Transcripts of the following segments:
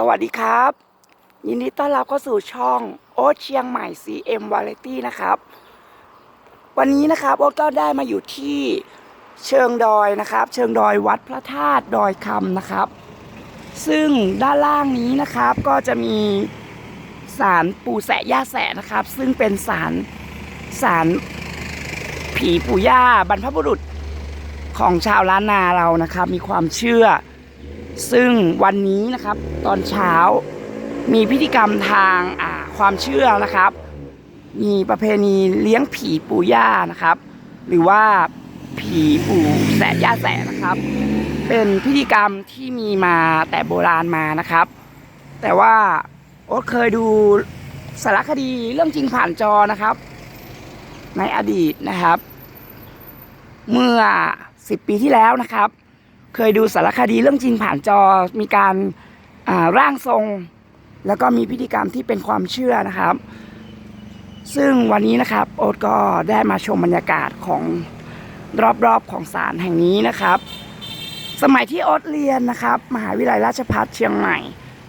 สวัสดีครับ ยินดีต้อนรับเข้าสู่ช่องโอ๊ตเชียงใหม่ CM Variety นะครับ วันนี้นะครับโอ๊ตก็ได้มาอยู่ที่เชิงดอยนะครับ เชิงดอยวัดพระธาตุดอยคำนะครับ ซึ่งด้านล่างนี้นะครับก็จะมีศาลปู่แสะย่าแสะนะครับ ซึ่งเป็นศาลศาลผีปู่ย่าบรรพบุรุษของชาวล้านนาเรานะครับ มีความเชื่อ ซึ่งวันนี้นะครับตอนเช้ามีพิธีกรรมทางาความเชื่อนะครับ มีประเพณีเลี้ยงผีปู่ย่านะครับ หรือว่าผีปู่แสะย่าแสะนะครับ เป็นพิธีกรรมที่มีมาแต่โบราณมานะครับ แต่ว่าโอ๊ตเคยดูสารคดีเรื่องจริงผ่านจอนะครับ ในอดีตนะครับ เมื่อ10ปีที่แล้วนะครับ เคยดูสารคดีเรื่องจริงผ่านจอมีการาร่างทรง แล้วก็มีพิธีกรรมที่เป็นความเชื่อนะครับ ซึ่งวันนี้นะครับโอ๊ตก็ได้มาชมบรรยากาศของรอบๆของศาลแห่งนี้นะครับ สมัยที่โอ๊ตเรียนนะครับ มหาวิทยาลัยราชภัฏเชียงใหม่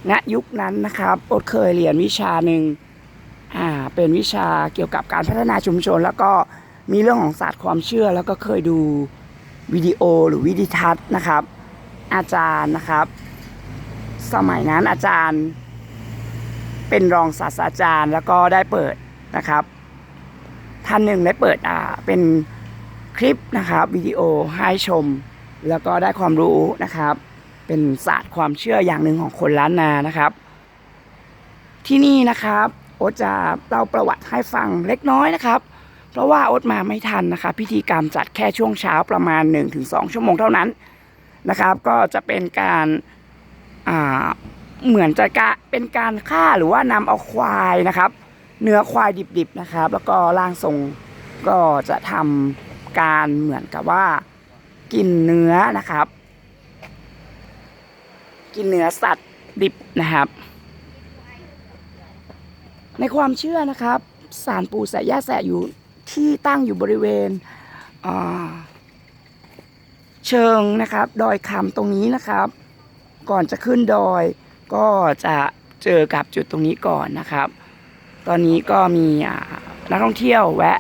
ณยุคนั้นนะครับโอ๊ตเคยเรียนวิชาหนึ่งอ่าเป็นวิชาเกี่ยวกับการพัฒนาชุมชน แล้วก็มีเรื่องของศาสตร์ความเชื่อแล้วก็เคยดู วิดีโอหรือวิดีทัศน์นะครับ อาจารย์นะครับ สมัยนั้นอาจารย์ เป็นรองศาสตราจารย์แล้วก็ได้เปิดนะครับ ท่านหนึ่งได้เปิดอ่าเป็นคลิปนะครับวิดีโอให้ชม แล้วก็ได้ความรู้นะครับ เป็นศาสตร์ความเชื่ออย่างหนึ่งของคนล้านนานะครับ ที่นี่นะครับโอจะเล่าประวัติให้ฟังเล็กน้อยนะครับ ราะว่าอ๊ตมาไม่ทันนะครับพิธีกรรมจัดแค่ช่วงเช้าประมาณ 1-2 ชั่วโมงเท่านั้นนะครับ ก็จะเป็นการาเหมือนจะกะเป็นการฆ่าหรือว่านำเอาควายนะครับ เนื้อควายดิบๆนะครับ แล้วก็ร่างทรงก็จะทำการเหมือนกับว่ากินเนื้อนะครับ กินเนื้อสัตว์ดิบนะครับ ในความเชื่อนะครับสารปูแสะย่าแสะอยู่ ที่ตั้งอยู่บริเวณเชิงนะครับ ดอยคำตรงนี้นะครับ ก่อนจะขึ้นดอยก็จะเจอกับจุดตรงนี้ก่อนนะครับ ตอนนี้ก็มีนักท่องเที่ยวแวะ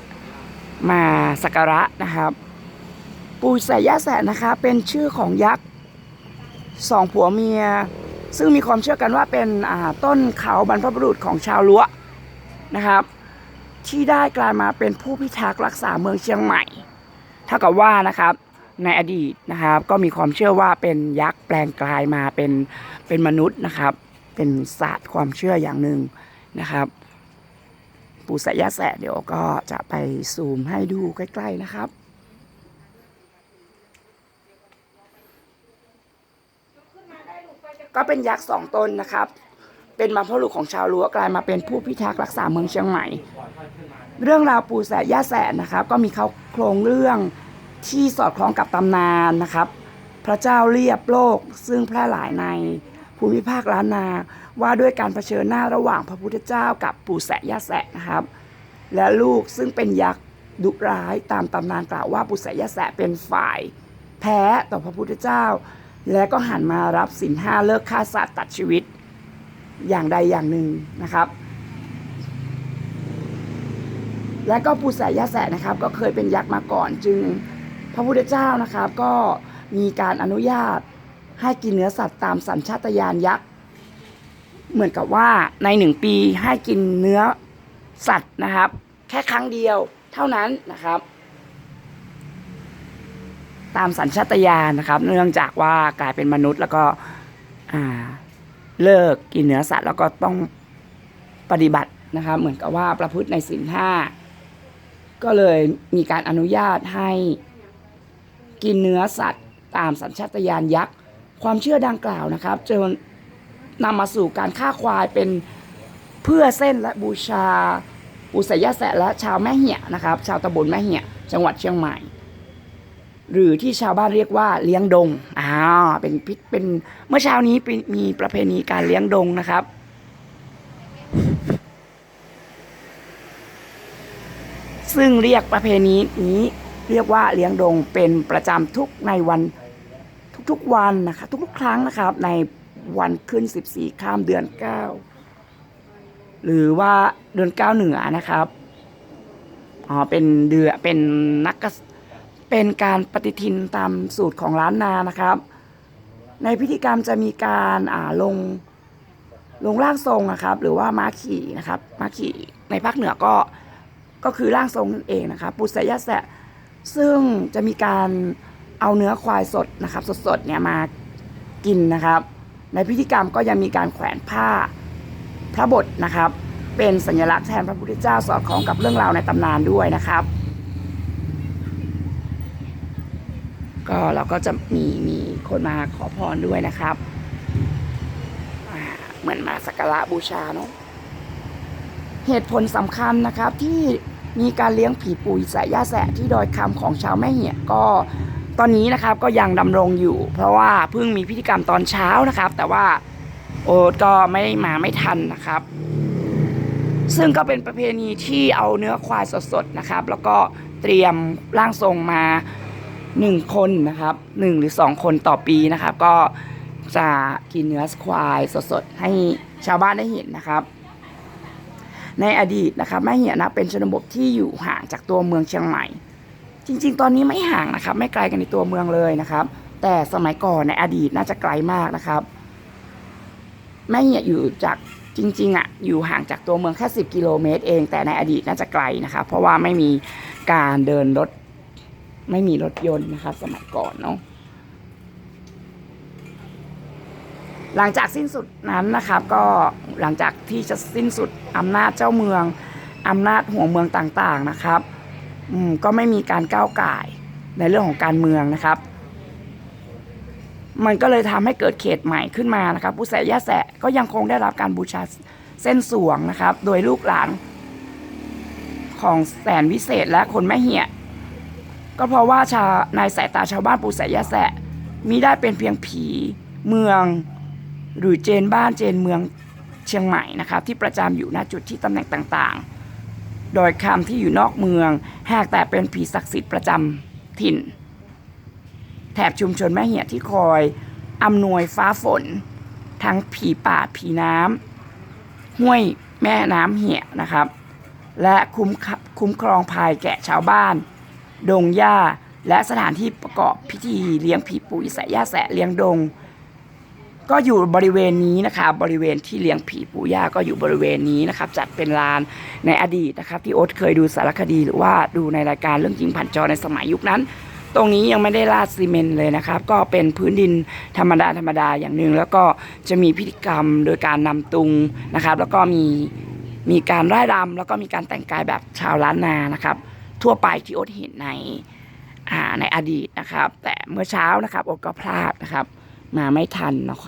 มาสักการะนะครับ ปูแสะย่าแสะนะคะ เป็นชื่อของยักษ์สองผัวเมีย ซึ่งมีความเชื่อกันว่าเป็นต้นเขาบรรพบุรุษของชาวล้วนะครับ ที่ได้กลายมาเป็นผู้พิทักษ์รักษาเมืองเชียงใหม่ เท่ากับว่านะครับในอดีตนะครับก็มีความเชื่อว่าเป็นยักษ์แปลงกลายมาเป็นเป็นมนุษย์นะครับ เป็นศาสตร์ความเชื่ออย่างหนึ่งนะครับปูแสะยะแสะเดี๋ยวก็จะไปซูมให้ดูใกล้ ๆนะครับก็เป็นยักษ์สองตนนะครับ เป็นบรรพบุรุษของชาวรั้วกลายมาเป็นผู้พิทักษ์รักษาเมืองเชียงใหม่ เรื่องราวปู่แสย่าแสะนะครับ ก็มีเขาโครงเรื่องที่สอดคล้องกับตำนานนะครับ พระเจ้าเรียบโลกซึ่งแพร่หลายในภูมิภาคล้านนาว่าด้วยการเผชิญหน้าระหว่างพระพุทธเจ้ากับปู่แสะย่าแสะนะครับ และลูกซึ่งเป็นยักษ์ดุร้ายตามตำนานกล่าวว่าปู่แสะย่าแสะเป็นฝ่าย แพ้ต่อพระพุทธเจ้า และก็หันมารับสินห้าเลิกฆ่าสัตว์ตัดชีวิต อย่างใดอย่างหนึ่งนะครับ และก็ปูสะยะแสนะครับ ก็เคยเป็นยักษ์มาก่อน จึงพระพุทธเจ้านะครับ ก็มีการอนุญาตให้กินเนื้อสัตว์ตามสัญชาตญาณยักษ์เหมือนกับว่าในหนึ่งปีให้กินเนื้อสัตว์นะครับ แค่ครั้งเดียวเท่านั้นนะครับ ตามสัญชาตญาณนะครับ เนื่องจากว่ากลายเป็นมนุษย์แล้วก็อ่า เลิกกินเนื้อสัตว์แล้วก็ต้องปฏิบัตินะครับเหมือนกับว่าประพฤติในศีลห้าก็เลยมีการอนุญาตให้กินเนื้อสัตว์ตามสัญชาตญาณยักษ์ ความเชื่อดังกล่าวนะครับจนนำมาสู่การฆ่าควายเป็นเพื่อเส้นและบูชาปูสยะแสะและชาวแม่เหี่ยนะครับ ชาวตำบลแม่เหี่ยจังหวัดเชียงใหม่ หรือที่ชาวบ้านเรียกว่าเลี้ยงดงอ่าเป็นพิษเป็นเมื่อเช้านี้เป็นมีประเพณีการเลี้ยงดงนะครับ ซึ่งเรียกประเพณีนี้เรียกว่าเลี้ยงดงเป็นประจำทุกในวันทุกๆวันนะคะทุกๆครั้งนะครับ ในวันขึ้น 14 ข้ามเดือน 9 หรือว่าเดือน 9 เหนือนะครับอ๋อเป็นเดือเป็นนักกษ เป็นการปฏิทินตามสูตรของล้านนานะครับ ในพิธีกรรมจะมีการอ่าลงลงร่างทรงนะครับ หรือว่าม้าขี่นะครับม้าขี่ในภาคเหนือก็ก็คือร่างทรงนั่นเองนะครับปุษยะแสะซึ่งจะมีการเอาเนื้อควายสดนะครับ สดๆเนี่ยมากินนะครับ ในพิธีกรรมก็ยังมีการแขวนผ้าพระบทนะครับ เป็นสัญลักษณ์แทนพระพุทธเจ้าสอดคล้องกับเรื่องราวในตำนานด้วยนะครับ ก็เราก็จะมีมีคนมาขอพรด้วยนะครับ เหมือนมาสักการะบูชาเนาะเหตุผลสำคัญนะครับที่มีการเลี้ยงผีปุ๋ยสายย่าแสะที่ดอยคำของชาวแม่เหี่ยก็ตอนนี้นะครับก็ยังดำรงอยู่ เพราะว่าเพิ่งมีพิธีกรรมตอนเช้านะครับ แต่ว่าโอ๊ตก็ไม่ได้มาไม่ทันนะครับ ซึ่งก็เป็นประเพณีที่เอาเนื้อควายสดๆนะครับ แล้วก็เตรียมร่างทรงมา หนึ่งคนนะครับหนึ่งหรือสองคนต่อปีนะครับ ก็จะกินเนื้อควายสดๆ ให้ชาวบ้านได้เห็นนะครับ ในอดีตนะครับแม่เหี่ยนะเป็นชนบทที่อยู่ห่างจากตัวเมืองเชียงใหม่ จริง ๆ ตอนนี้ไม่ห่างนะครับ ไม่ไกลกันในตัวเมืองเลยนะครับ แต่สมัยก่อนในอดีตน่าจะไกลมากนะครับ แม่เหี่ยอยู่จากจริงๆอะอยู่ห่างจากตัวเมืองแค่ 10 กิโลเมตรเองแต่ในอดีตน่าจะไกลนะครับเพราะว่าไม่มีการเดินรถ ไม่มีรถยนต์นะครับสมัยก่อนเนาะหลังจากสิ้นสุดนั้นนะครับก็หลังจากที่จะสิ้นสุดอำนาจเจ้าเมืองอำนาจหัวเมืองต่างๆนะครับก็ไม่มีการก้าวไก่ในเรื่องของการเมืองนะครับ มันก็เลยทำให้เกิดเขตใหม่ขึ้นมานะครับผู้แสย่าแสะก็ยังคงได้รับการบูชาเส้นสวงนะครับ โดยลูกหลานของแสนวิเศษและคนแม่เหี่ย ก็เพราะว่าชาในสายตาชาวบ้านปูแสะยะแสะมิได้เป็นเพียงผีเมือง หรือเจนบ้านเจนเมืองเชียงใหม่นะครับที่ประจำอยู่ณจุดที่ตำแหน่งต่างๆ โดยคำที่อยู่นอกเมืองหากแต่เป็นผีศักดิ์สิทธิ์ประจำถิ่น แถบชุมชนแม่เหียที่คอยอำนวยฟ้าฝน ทั้งผีป่าผีน้ำห้วยแม่น้ำเหียนะครับ และคุ้มคคุ้มครองภัยแก่ชาวบ้าน ดงหญ้า และสถานที่ประกอบพิธีเลี้ยงผีปุ๋ยแสะย่าแสะเลี้ยงดง ก็อยู่บริเวณนี้นะครับริเวณที่เลี้ยงผีปู่ย่าก็อยู่บริเวณนี้นะครับจัดเป็นลานในอดีตนะครับ ที่โอ๊ตเคยดูสารคดีหรือว่าดูในรายการเรื่องจริงผ่านจอในสมัยยุคนั้นตรงนี้ยังไม่ได้ราดซีเมนต์เลยนะครับ ก็เป็นพื้นดินธรรมดาธรรมดาอย่างหนึ่งแล้วก็จะมีพิธีกรรมโดยการนำตุงนะครับ แล้วก็มีมีการร่ายรำแล้วก็มีการแต่งกายแบบชาวล้านนานะครับ ทั่วไปที่โอ๊ตเห็นในอ่าในอดีตนะครับ แต่เมื่อเช้านะครับโอ๊ตก็พลาดนะครับ มาไม่ทันเนาะ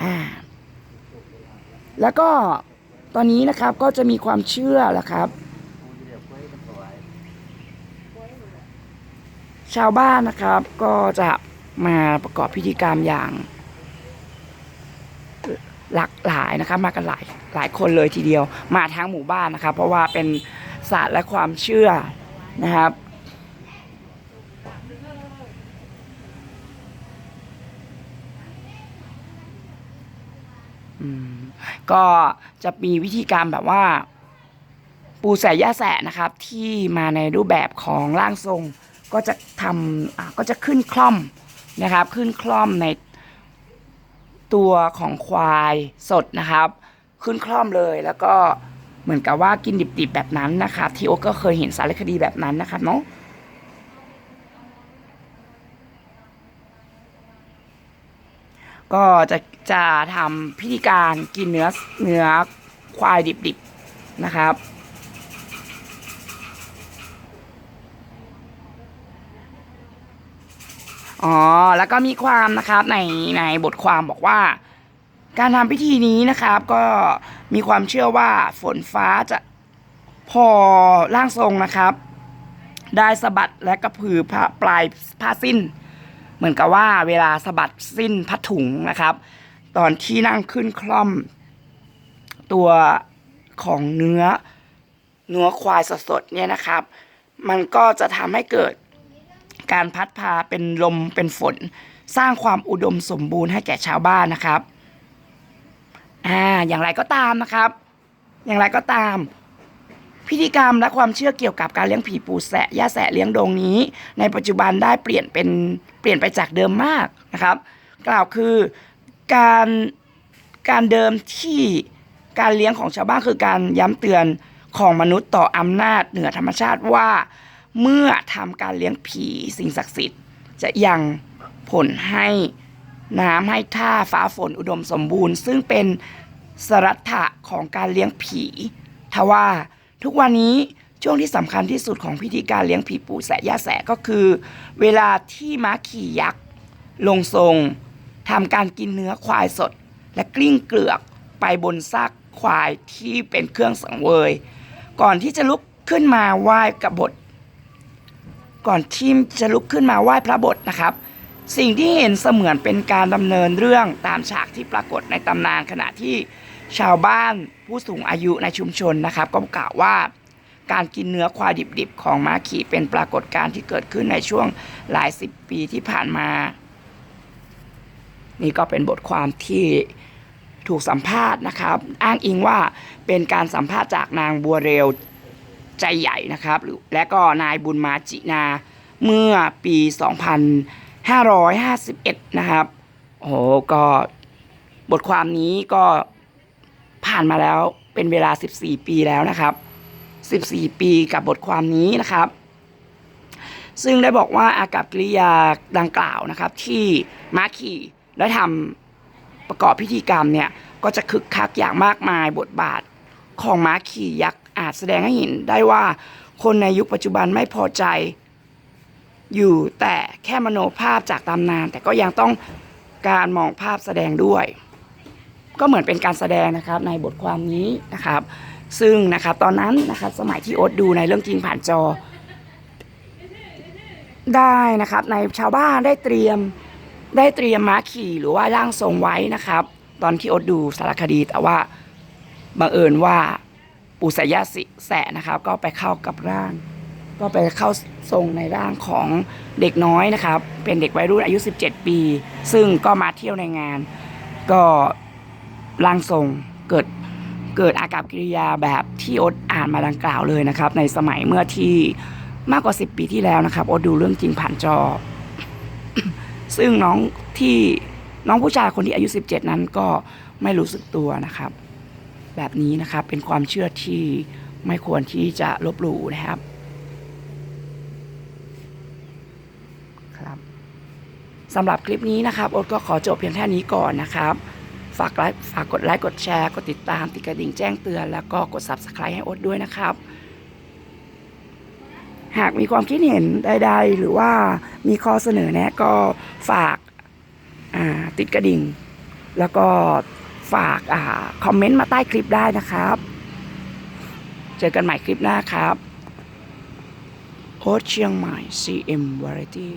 อ่า แล้วก็ตอนนี้นะครับก็จะมีความเชื่อละครับ ชาวบ้านนะครับก็จะมาประกอบพิธีกรรมอย่าง หลากหลายนะครับ มากันหลายหลายคนเลยทีเดียว มาทั้งหมู่บ้านนะครับ เพราะว่าเป็น ศาสตร์และความเชื่อนะครับอืมก็จะมีวิธีการแบบว่า ปูแสย่าแสนะครับ ที่มาในรูปแบบของร่างทรงก็จะทำอ่าก็จะขึ้นคล่อมนะครับ ขึ้นคล่อมในตัวของควายสดนะครับ ขึ้นคล่อมเลยแล้วก็ เหมือนกับว่ากินดิบๆแบบนั้นนะครับที่โอ๊ตก็เคยเห็นสารคดีแบบนั้นนะครับเนาะก็จะจะทำพิธีการกินเนื้อเนื้อควายดิบๆนะครับ อ๋อ แล้วก็มีความนะครับในในบทความบอกว่า การทำพิธีนี้นะครับ ก็ มีความเชื่อว่าฝนฟ้าจะพอร่างทรงนะครับ ได้สะบัดและกระพือผ้าปลายผ้าสิ้น เหมือนกับว่าเวลาสะบัดสิ้นผ้าถุงนะครับ ตอนที่นั่งขึ้นคล่อม ตัวของเนื้อเนื้อควายสดๆเนี่ยนะครับ มันก็จะทำให้เกิดการพัดพาเป็นลมเป็นฝน สร้างความอุดมสมบูรณ์ให้แก่ชาวบ้านนะครับ อ่า อย่างไรก็ตามนะครับ อย่างไรก็ตาม พิธีกรรมและความเชื่อเกี่ยวกับการเลี้ยงผีปูแสะย่าแสะเลี้ยงดงนี้ ในปัจจุบันได้เปลี่ยนเป็นเปลี่ยนไปจากเดิมมากนะครับ กล่าวคือการการเดิมที่การเลี้ยงของชาวบ้านคือการย้ำเตือนของมนุษย์ต่ออำนาจเหนือธรรมชาติว่า เมื่อทำการเลี้ยงผีสิ่งศักดิ์สิทธิ์ จะยังผลให้ น้ำให้ท่าฟ้าฝนอุดมสมบูรณ์ ซึ่งเป็นสรัตถะของการเลี้ยงผีทว่าทุกวันนี้ช่วงที่สำคัญที่สุดของพิธีการเลี้ยงผีปู่แสะย่าแสะก็คือ เวลาที่ม้าขี่ยักษ์ลงทรงทำการกินเนื้อควายสด และกลิ้งเกลือกไปบนซากควายที่เป็นเครื่องสังเวย ก่อนที่จะลุกขึ้นมาไหว้กบฏก่อนที่จะลุกขึ้นมาไหว้พระบทนะครับ สิ่งที่เห็นเสมือนเป็นการดำเนินเรื่องตามฉากที่ปรากฏในตำนานขณะที่ชาวบ้านผู้สูงอายุในชุมชนนะครับ ก็กล่าวว่าการกินเนื้อควายดิบๆ ของม้าขี่เป็นปรากฏการณ์ที่เกิดขึ้นในช่วงหลายสิบปีที่ผ่านมา นี่ก็เป็นบทความที่ถูกสัมภาษณ์นะครับ อ้างอิงว่าเป็นการสัมภาษณ์จากนางบัวเรวใจใหญ่นะครับและก็นายบุญมาจินาเมื่อปี 551 นะครับ โอ้โหก็บทความนี้ก็ผ่านมาแล้วเป็นเวลา 14 ปีแล้วนะครับ 14 ปีกับบทความนี้นะครับ ซึ่งได้บอกว่าอากับกิริยาดังกล่าวนะครับ ที่มาขี่และทำประกอบพิธีกรรมเนี่ย ก็จะคึกคักอย่างมากมายบทบาทของม้าขี่ยักษ์อาจแสดงให้เห็นได้ว่าคนในยุคปัจจุบันไม่พอใจ อยู่แต่แค่มโนภาพจากตำนาน แต่ก็ยังต้องการมองภาพแสดงด้วย ก็เหมือนเป็นการแสดงนะครับในบทความนี้นะครับ ซึ่งนะครับตอนนั้นนะครับสมัยที่โอ๊ตดูในเรื่องจริงผ่านจอ ได้นะครับในชาวบ้านได้เตรียมได้เตรียมม้าขี่หรือว่าร่างทรงไว้นะครับ ตอนที่โอ๊ตดูสารคดีแต่ว่าบังเอิญว่าปู่สายาสิแสะนะครับ ก็ไปเข้ากับร่าง ก็ไปเข้าทรงในร่างของเด็กน้อยนะครับ เป็นเด็กวัยรุ่นอายุ 17 ปี ซึ่งก็มาเที่ยวในงาน ก็ร่างทรงเกิดเกิดอากับกิริยาแบบที่อ๊ตอ่านมาดังกล่าวเลยนะครับ ในสมัยเมื่อที่มากกว่า 10 ปีที่แล้วนะครับอ๊ตดูเรื่องจริงผ่านจอ ซึ่งน้องที่น้องผู้ชายคนที่อายุ 17 นั้นก็ไม่รู้สึกตัวนะครับ แบบนี้นะครับเป็นความเชื่อที่ไม่ควรที่จะลบหลู่นะครับ สำหรับคลิปนี้นะครับโอ๊ตก็ขอจบเพียงแค่นี้ก่อนนะครับ ฝากไลค์ฝากกดไลค์กดแชร์กดติดตามติดกระดิ่งแจ้งเตือน แล้วก็กด subscribe ให้โอ๊ตด้วยนะครับ หากมีความคิดเห็นใดๆ หรือว่ามีข้อเสนอแนะก็ฝากาติดกระดิ่ง แล้วก็ฝากอาคอมเมนต์มาใต้คลิปได้นะครับ เจอกันใหม่คลิปหน้าครับโอ๊ตเชียงใหม่ CM Variety